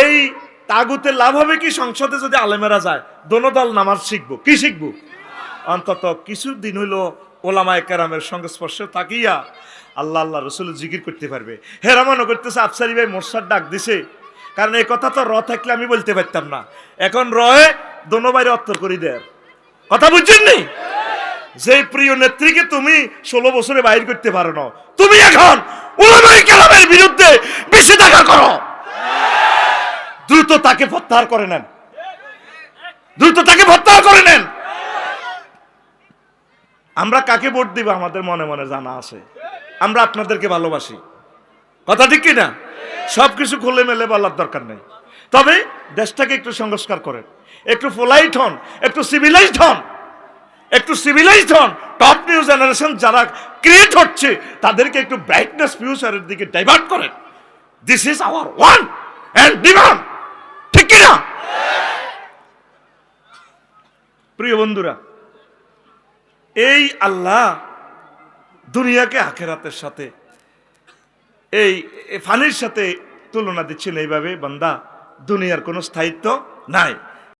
এই তাগুতে লাভ হবে কি? সংসদে যদি আলেমেরা যায়, দোনো দল নামাজ শিখব। কি শিখব? অন্তত কিছু দিন হইল ওলামায় কেরামের সংস্পর্শে থাকিয়া আল্লাহ আল্লাহ রসুল জিকির করতে পারবে। হেরা মনে করতেছে, আফসারি ভাই মোর্শার ডাক দিছে। কারণ এই কথা তো র থাকলে আমি বলতে পারতাম না। এখন রয়ে দোনো বাইরে অত্তর করি দেয় কথা বুঝছেন নি? যে প্রিয় নেত্রীকে তুমি ষোলো বছরে বাইর করতে পারো না, তুমি এখন ওলামাই কেরামের বিরুদ্ধে বেশি টাকা করো। তাকে প্রত্যাহার করে নেন। দ্রুত তাকে প্রত্যাহার করে নেন। আমরা কাকে ভোট দিব আমাদের মনে মনে জানা আছে। আমরা আপনাদেরকে ভালোবাসি। কথা ঠিক কিনা? সব খুলে মেলে বলার দরকার নেই। তবে দেশটাকে একটু সংস্কার করেন। একটু পোলাইট হন, একটু সিভিলাইজড হন। একটু সিভিলাইজড হন। টপ নিউ জেনারেশন যারা ক্রিয়েট হচ্ছে, তাদেরকে একটু ব্রাইটনেস ফিউচারের দিকে ডাইভার্ট করেন। This is our one and demand ঠিক কিনা প্রিয় বন্ধুরা, এই আল্লাহ দুনিয়াকে আখেরাতের সাথে, এই ফানির সাথে তুলনা দিচ্ছেন এইভাবে, বান্দা, দুনিয়ার কোনো স্থায়িত্ব নাই।